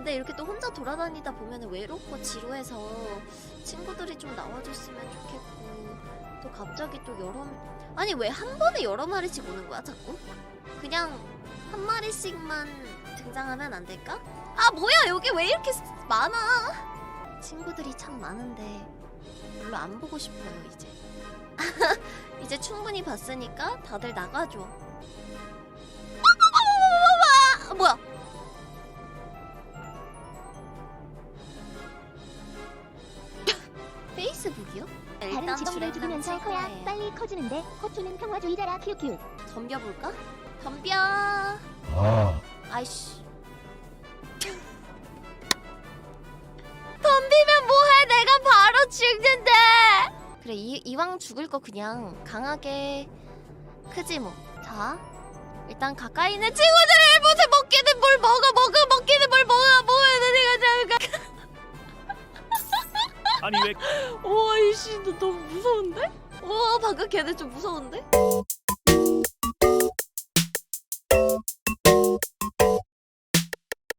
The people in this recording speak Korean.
근데 이렇게 또 혼자 돌아다니다 보면 외롭고 지루해서 친구들이 좀 나와줬으면 좋겠고 또 갑자기 또 여러 아니 왜 한 번에 여러 마리씩 오는 거야 자꾸? 그냥 한 마리씩만 등장하면 안 될까? 아 뭐야 여기 왜 이렇게 스- 많아? 친구들이 참 많은데 별로 안 보고 싶어요 이제 이제 충분히 봤으니까 다들 나가줘 페이스북이요? 다른 직원들 죽이면서 커야 거야 빨리 커지는데 호투는 평화주의자라 큐큐 덤벼볼까? 덤벼. 아, 아이씨. 덤비면 뭐해? 내가 바로 죽는데. 그래 이, 이왕 죽을 거 그냥 강하게 크지 뭐자 일단 가까이 있는 친구들을 못해 먹기는 뭘 아니 왜 우와 이씨 너 너무 무서운데? 우와 바깥 걔네 좀 무서운데?